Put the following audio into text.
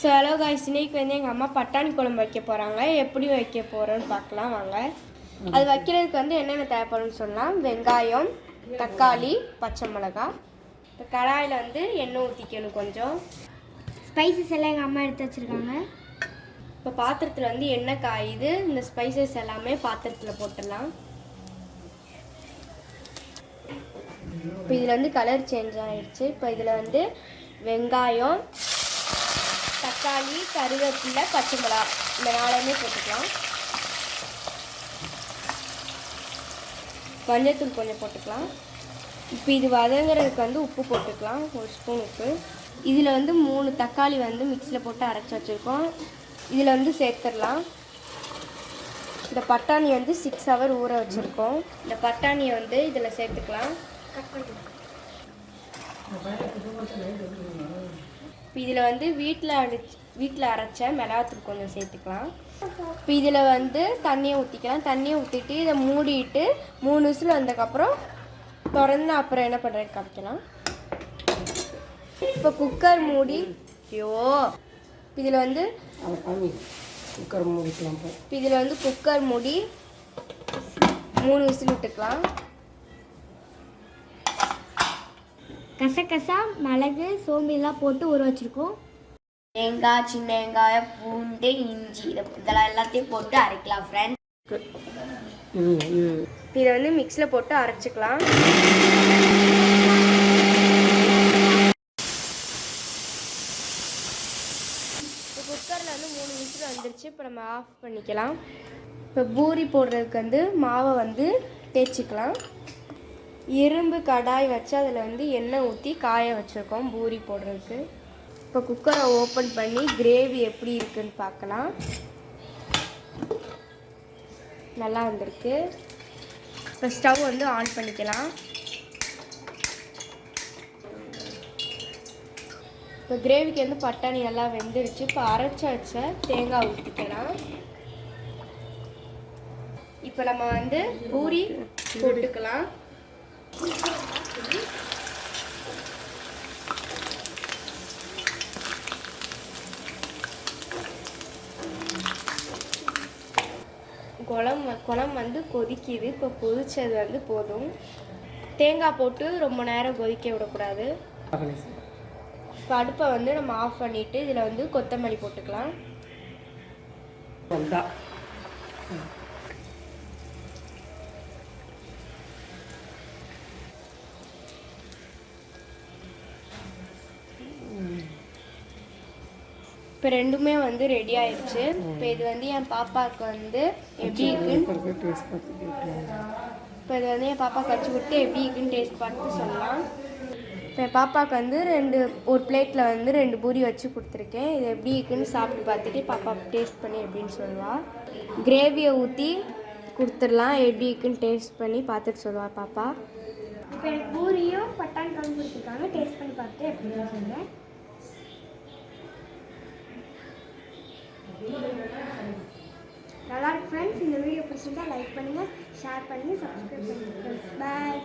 So hello guys இன்னைக்கு வந்து எங்கள் அம்மா பட்டாணி குழம்பு வைக்க போகிறாங்க எப்படி வைக்க போகிறோன்னு பார்க்கலாம் வாங்க. அது வைக்கிறதுக்கு வந்து என்னென்ன தேவைப்படும்னு சொல்லலாம். வெங்காயம் தக்காளி பச்சை மிளகாய் இப்போ கடாயில் வந்து எண்ணெய் ஊற்றிக்கணும் கொஞ்சம். ஸ்பைசஸ் எல்லாம் எங்கள் அம்மா எடுத்து வச்சுருக்காங்க. இப்போ பாத்திரத்தில் வந்து எண்ணெய் காயுது. இந்த ஸ்பைசஸ் எல்லாமே பாத்திரத்தில் போட்டுடலாம். இப்போ இதில் வந்து கலர் சேஞ்ச் ஆயிடுச்சு. இப்போ இதில் வந்து வெங்காயம் தக்காளி கருவேப்பிலை பச்சை மிளகா. இந்த நாளையுமே போட்டுக்கலாம். மஞ்சத்தூள் கொஞ்சம் போட்டுக்கலாம். இப்போ இது வதங்குறதுக்கு வந்து உப்பு போட்டுக்கலாம். ஒரு ஸ்பூன் உப்பு. இதில் வந்து மூணு தக்காளி வந்து மிக்சியில் போட்டு அரைச்சி வச்சுருக்கோம். இதில் வந்து சேர்த்துடலாம். இந்த பட்டாணி வந்து சிக்ஸ் ஹவர் ஊற வச்சுருக்கோம். இந்த பட்டாணியை வந்து இதில் சேர்த்துக்கலாம். இப்போ இதில் வந்து வீட்டில் அடிச்சு வீட்டில் அரைச்ச மிளகாத்தூள் கொஞ்சம் சேர்த்துக்கலாம். இப்போ இதில் வந்து தண்ணியை ஊற்றிக்கலாம். தண்ணியை ஊற்றிட்டு இதை மூடிட்டு மூணு விசில் வந்ததுக்கப்புறம் திறந்து அப்புறம் என்ன பண்ணுறது காமிக்கலாம். இப்போ குக்கர் மூடி ஐயோ. இதில் வந்து குக்கர் மூடிக்கலாம் இப்போ இப்போ இதில் வந்து குக்கர் மூடி மூணு விசில் விட்டுக்கலாம். கசகசா மிளகு சோம்புலாம் போட்டு ஊற வச்சுருக்கோம். தேங்காய் சின்ன வெங்காயம் பூண்டு இஞ்சி இதை இதெல்லாம் எல்லாத்தையும் போட்டு அரைக்கலாம் ஃப்ரெண்ட் ம் ம் இதை வந்து மிக்ஸியில் போட்டு அரைச்சிக்கலாம். இப்போ குக்கரில் வந்து மூணு விசில் வந்துருச்சு. இப்போ நம்ம ஆஃப் பண்ணிக்கலாம். இப்போ பூரி போடுறதுக்கு வந்து மாவை வந்து தேய்ச்சிக்கலாம். இரும்பு கடாய் வச்சு அதில் வந்து எண்ணெய் ஊற்றி காய வச்சுருக்கோம் பூரி போடுறதுக்கு. இப்போ குக்கரை ஓப்பன் பண்ணி கிரேவி எப்படி இருக்குன்னு பார்க்கலாம். நல்லா வந்திருக்கு. இப்போ ஸ்டவ் வந்து ஆன் பண்ணிக்கலாம். இப்போ கிரேவிக்கு வந்து பட்டாணி நல்லா வெந்துருச்சு. இப்போ அரைச்ச வச்ச தேங்காய் ஊற்றிக்கலாம் இப்போ நம்ம வந்து பூரி போட்டுக்கலாம். குளம் குளம் வந்து கொதிக்குது. இப்போ கொதிச்சது வந்து போதும். தேங்காய் போட்டு ரொம்ப நேரம் கொதிக்க விடக்கூடாது. இப்போ அடுப்பை வந்து நம்ம ஆஃப் பண்ணிவிட்டு இதில் வந்து கொத்தமல்லி போட்டுக்கலாம். இப்போ ரெண்டுமே வந்து ரெடி ஆயிடுச்சு இப்போ இது வந்து என் பாப்பாவுக்கு வந்து எப்படி இருக்குன்னு இப்போ இது வந்து என் பாப்பா கடிச்சு கொடுத்து எப்படி இருக்குன்னு டேஸ்ட் பார்த்து சொல்லலாம். இப்போ என் பாப்பாவுக்கு வந்து ரெண்டு ஒரு பிளேட்டில் வந்து ரெண்டு பூரி வச்சு கொடுத்துருக்கேன். இது எப்படி இருக்குன்னு சாப்பிட்டு பார்த்துட்டு பாப்பா டேஸ்ட் பண்ணி எப்படின்னு சொல்லுவாள் கிரேவியை ஊற்றி கொடுத்துடலாம். எப்படி இருக்குன்னு டேஸ்ட் பண்ணி பார்த்துட்டு சொல்லுவா பாப்பா. இப்போ எனக்கு பூரியும் பட்டாணி குழம்பு கொடுத்துருக்காங்க. டேஸ்ட் பண்ணி பார்த்து எப்படி சொல்லுங்கள் ஷேர் பண்ணி சப்ஸ்கிரைப் பண்ணி பாய்